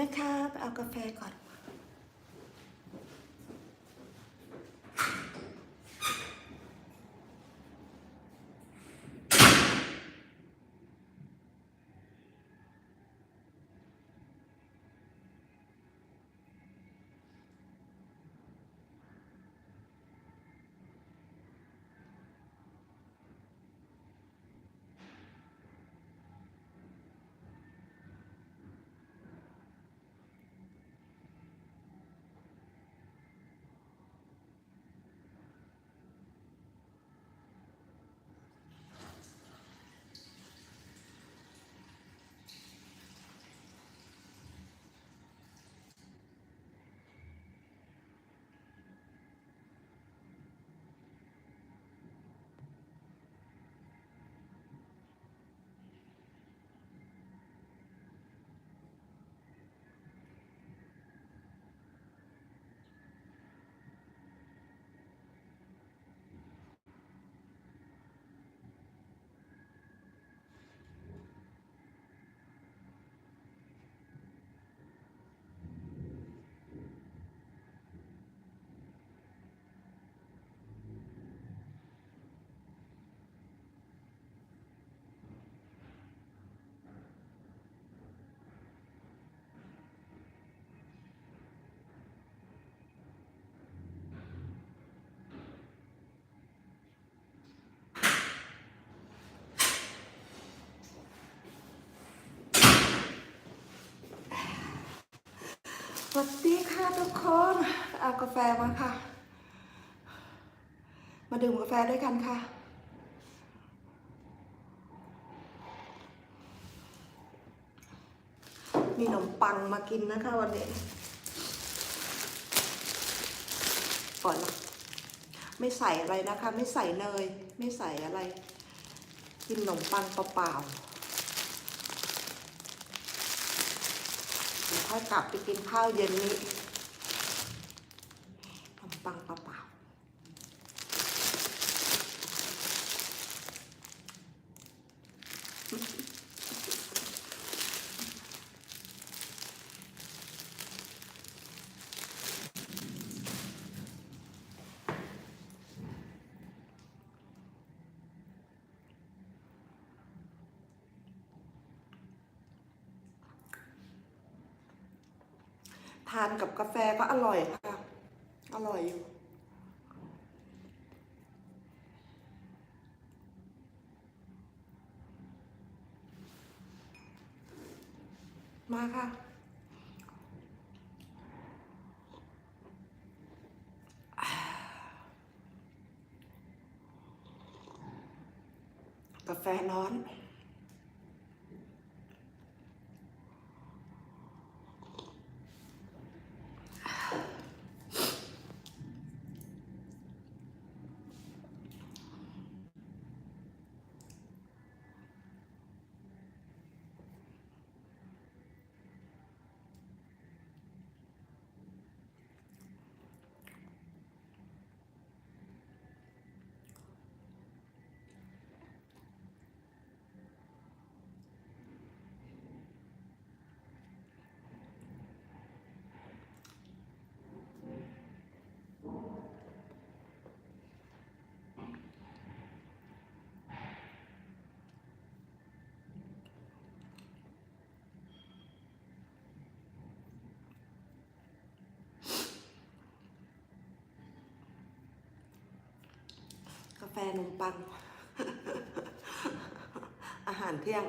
นะคะไปเอากาแฟก่อน สวัสดีค่ะทุกคนเอากาแฟมาค่ะ มาดื่มกาแฟด้วยกันค่ะ มีขนมปังมากินนะคะวันนี้ก่อนนะไม่ใส่อะไรนะคะ ไม่ใส่เนย ไม่ใส่อะไร กินขนมปังเปล่าๆ เดี๋ยว ค่อยกลับไปกินข้าวเย็นนี้ขนมปังเปล่าๆ ทานกับกาแฟก็อร่อยค่ะ อร่อยอยู่มาค่ะ กาแฟร้อน นมปัง อาหารเที่ยง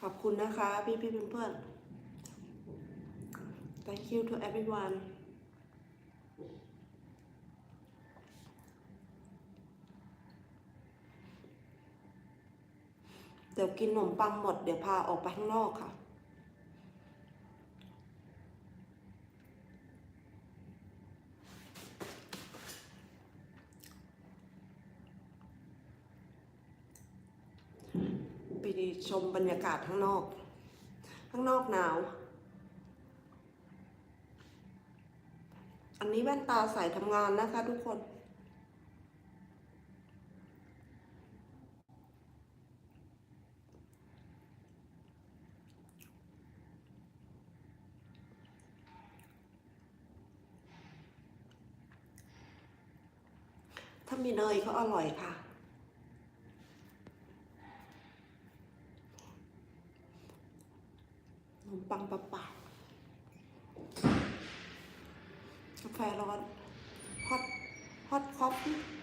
ขอบคุณนะคะ พี่พี่เพื่อนๆ thank you to everyone เดี๋ยวกินขนมปังหมด เดี๋ยวพาออกไปข้างนอกค่ะ ไปชมบรรยากาศข้างนอก ข้างนอกหนาว อันนี้แว่นตาใส่ทำงานนะคะทุกคน เนยก็อร่อยค่ะ ขนมปังปล่ากาแฟร้อนฮอตฮอตคอฟฟี่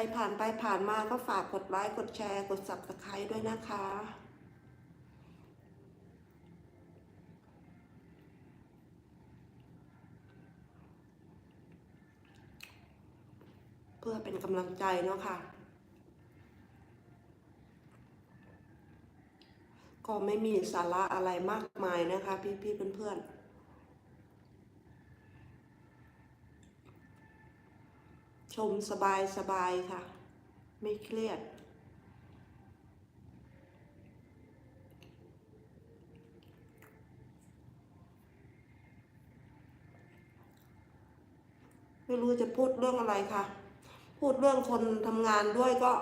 รผ่านไปผ่านมาก็ฝากกดไลค์กดแชร์กด subscribe ด้วยนะคะเพื่อเป็นกำลังใจเนาะค่ะ ก็ไม่มีสาระอะไรมากมายนะคะ พี่ๆเพื่อนๆ ชมสบายสบายค่ะ ไม่เครียด ไม่รู้จะพูดเรื่องอะไรค่ะ พูดเรื่องคนทำงานด้วยก็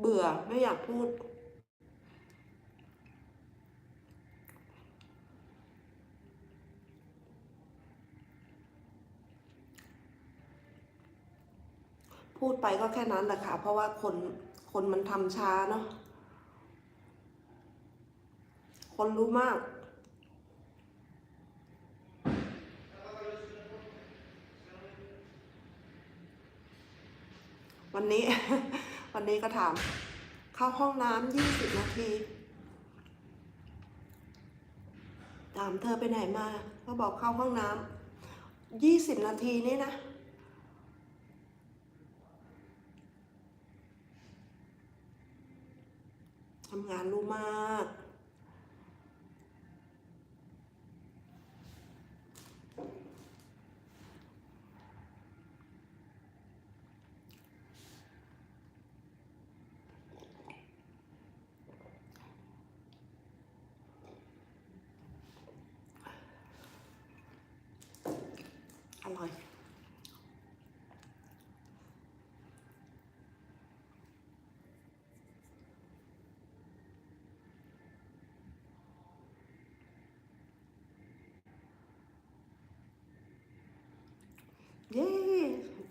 เบื่อไม่อยากพูด พูดไปก็แค่นั้นแหละค่ะ เพราะว่าคนคนมันทำช้าเนาะคนรู้มากวันนี้ วันนี้ก็ถาม เข้าห้องน้ำยี่สิบนาที ถามเธอไปไหนมา ก็บอกเข้าห้องน้ำยี่สิบนาทีนี่นะ ทำงานรู้มาก อร่อย เย้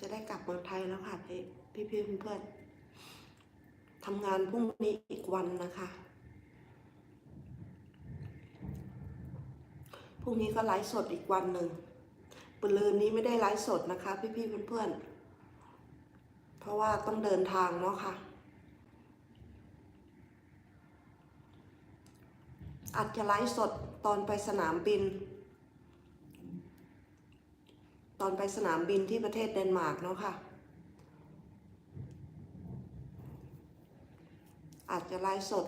จะได้ กลับเมืองไทยแล้วค่ะพี่พี่พี่เพื่อนทำงานพรุ่งนี้อีกวันนะคะพรุ่งนี้ก็ไลฟ์สดอีกวันหนึ่งปืนลืนนี้ไม่ได้ไลฟ์สดนะคะ พี่พี่เพื่อนๆ เพราะว่าต้องเดินทางเนาะค่ะ อาจจะไลฟ์สดตอนไปสนามบิน ตอนไปสนามบินที่ประเทศเดนมาร์กเนาะค่ะ อาจจะไลฟ์สด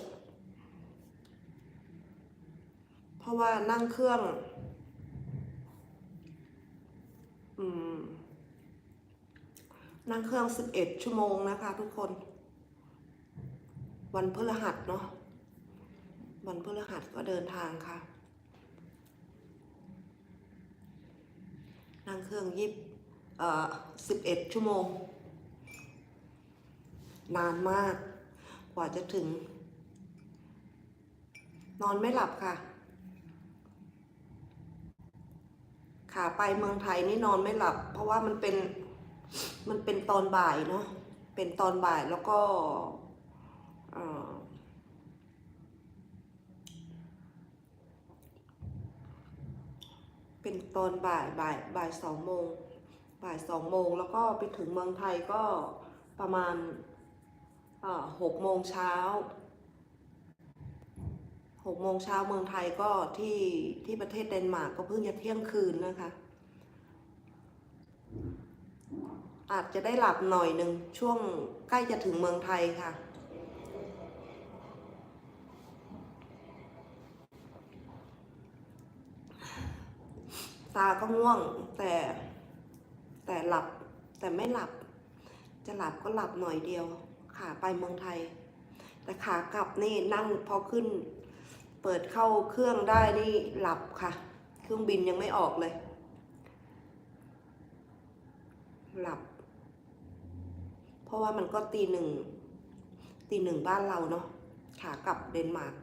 เพราะว่านั่งเครื่อง อืม นั่งเครื่อง11ชั่วโมงนะคะทุกคน วันพฤหัสเนาะ วันพฤหัสก็เดินทางค่ะ นั่งเครื่องยิบเอ่อ11ชั่วโมง นานมาก กว่าจะถึง นอนไม่หลับค่ะ ขาไปเมืองไทยนี่นอนไม่หลับ เพราะว่ามันเป็น มันเป็นตอนบ่ายเนาะ เป็นตอนบ่ายแล้วก็เอ่อ เป็นตอนบ่ายบ่ายบ่ายสองโมงบ่ายสองโมงแล้วก็ไปถึงเมืองไทยก็ประมาณหกโมงเช้าหกโมงเช้าเมืองไทยก็ที่ที่ประเทศเดนมาร์กก็เพิ่งจะเที่ยงคืนนะคะ อาจจะได้หลับหน่อยหนึ่งช่วงใกล้จะถึงเมืองไทยค่ะ ตาก็ง่วง แต่แต่หลับแต่ไม่หลับ จะหลับก็หลับหน่อยเดียว ขาไปเมืองไทย แต่ขากลับนี่นั่งพอขึ้น เปิดเข้าเครื่องได้นี่หลับค่ะ เครื่องบินยังไม่ออกเลย หลับ เพราะว่ามันก็ตีหนึ่งตีหนึ่งบ้านเราเนาะขากลับเดนมาร์ก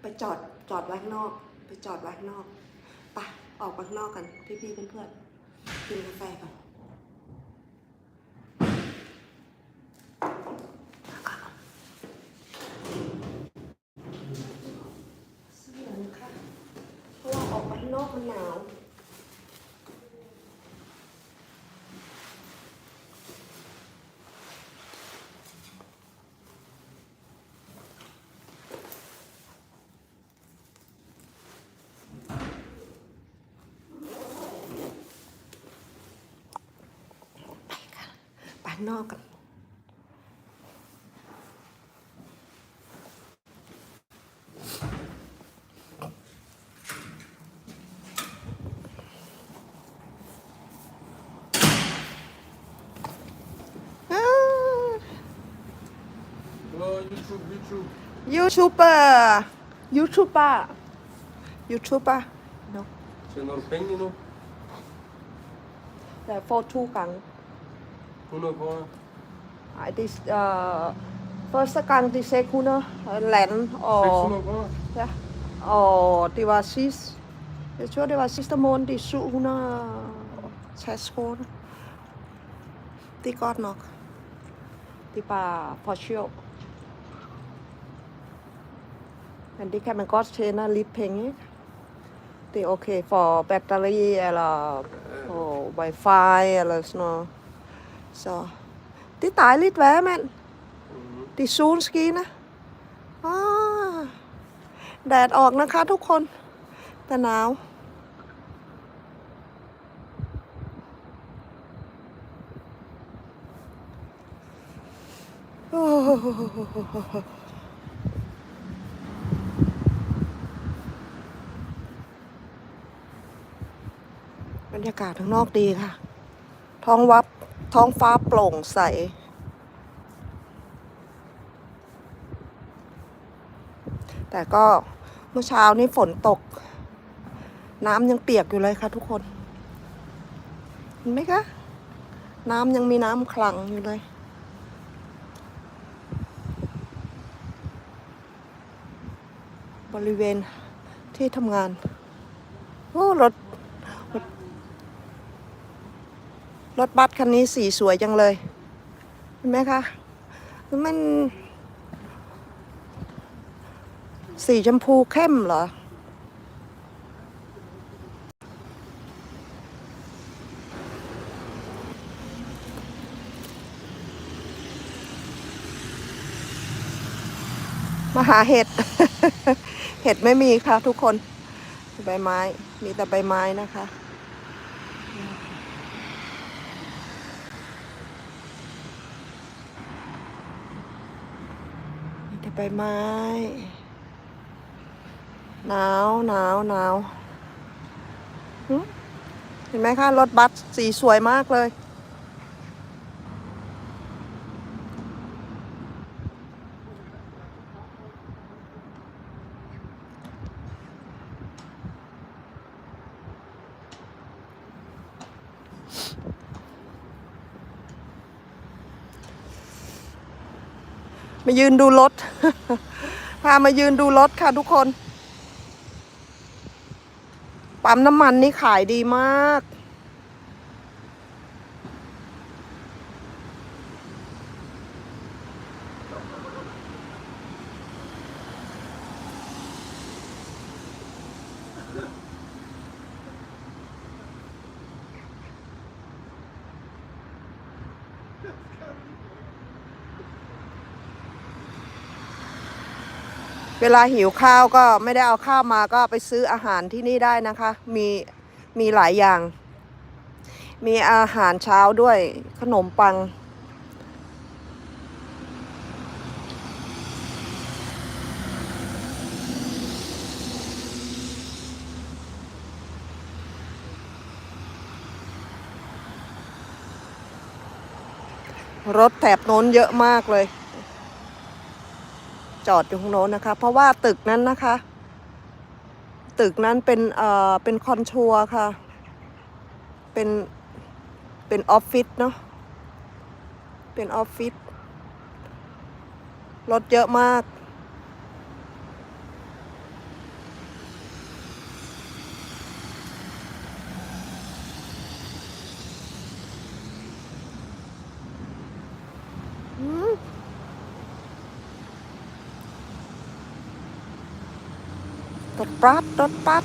ไป จอดจอดไว้ข้างนอก ไปจอดไว้ข้างนอกไปออกไปข้างนอกกัน พี่ๆเพื่อนๆกินกาแฟกันเสื้อนะคะเพราะว่าออกไปข้างนอกมันหนาว ไปค่ะไปข้างนอกกัน Hello, YouTube, YouTube. ยูทูบเบอร์ยูทูบเบอร์ยูทูบเบอร์ เนาะ Tjener du penge nu? แต่โฟทูกัง 100 kroner. Ej, det er øh, første gang, de sagde 100 lande, og, 600 kroner? ja, og det var sidst, jeg tror det var sidste måned, det er 760 kroner. Det er godt nok. Det er bare for sjov. Men det kan man godt tjene lidt penge, ikke? Det er okay for batteri, eller for wifi, eller sådan noget. Så det er dejligt vejr, mand. Mhm. Det er solskinner. Ah, แดดออกนะคะทุกคน แต่หนาว โอ้โหบรรยากาศข้างนอกดีค่ะ ท้องวับ ท้องฟ้าโปร่งใส แต่ก็เมื่อเช้านี้ฝนตก น้ำยังเปียกอยู่เลยค่ะทุกคน เห็นไหมคะ น้ำยังมีน้ำคลังอยู่เลยบริเวณที่ทำงาน โอ้ รถรถ รถบัสคันนี้สีสวยจังเลย เห็นไหมคะ มันสีชมพูเข้มเหรอ มาหาเห็ด เห็ดไม่มีค่ะทุกคน ใบไม้ มีแต่ใบไม้นะคะ มีแต่ ใบไม้ หนาวหนาวหนาวเห็นไหมคะ รถบัสสีสวยมากเลย มายืนดูรถ พามายืนดูรถค่ะทุกคน ปั๊มน้ำมันนี่ขายดีมาก เวลาหิวข้าวก็ไม่ได้เอาข้าวมาก็ไปซื้ออาหารที่นี่ได้นะคะ มีมีหลายอย่าง มีอาหารเช้าด้วยขนมปัง รถแถบโน้นเยอะมากเลย จอดอยู่ข้างโน้นนะคะ เพราะว่าตึกนั้นนะคะ ตึกนั้นเป็นเอ่อเป็นคอนชัวร์ค่ะ เป็นเป็นออฟฟิศเนาะเป็นออฟฟิศรถเยอะมาก ถบัสรถบัส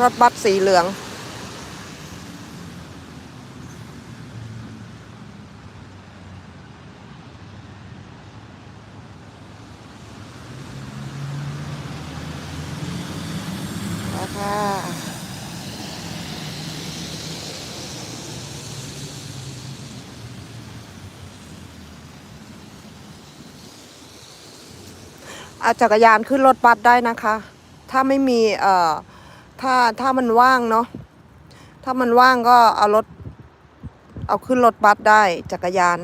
รถบัสสีเหลือง เอาจักรยานขึ้นรถบัสได้นะคะ ถ้าไม่มีเอ่อถ้าถ้ามันว่างเนาะถ้ามันว่างก็เอารถ เอาขึ้นรถบัสได้จักรยาน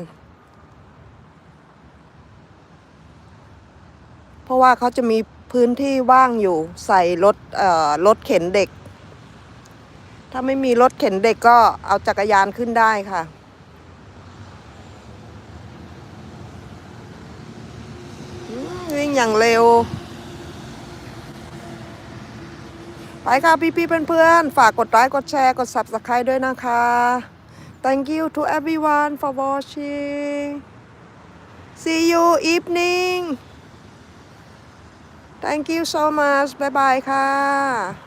เพราะว่าเขาจะมีพื้นที่ว่างอยู่ใส่รถเอ่อรถเข็นเด็ก ถ้าไม่มีรถเข็นเด็กก็เอาจักรยานขึ้นได้ค่ะ อืมวิ่ง อย่างเร็ว ไปค่ะพี่ๆเพื่อนๆ ฝากกดไลค์กดแชร์กด subscribe ด้วยนะคะ thank you to everyone for watching see you evening thank you so much บ๊ายบายค่ะ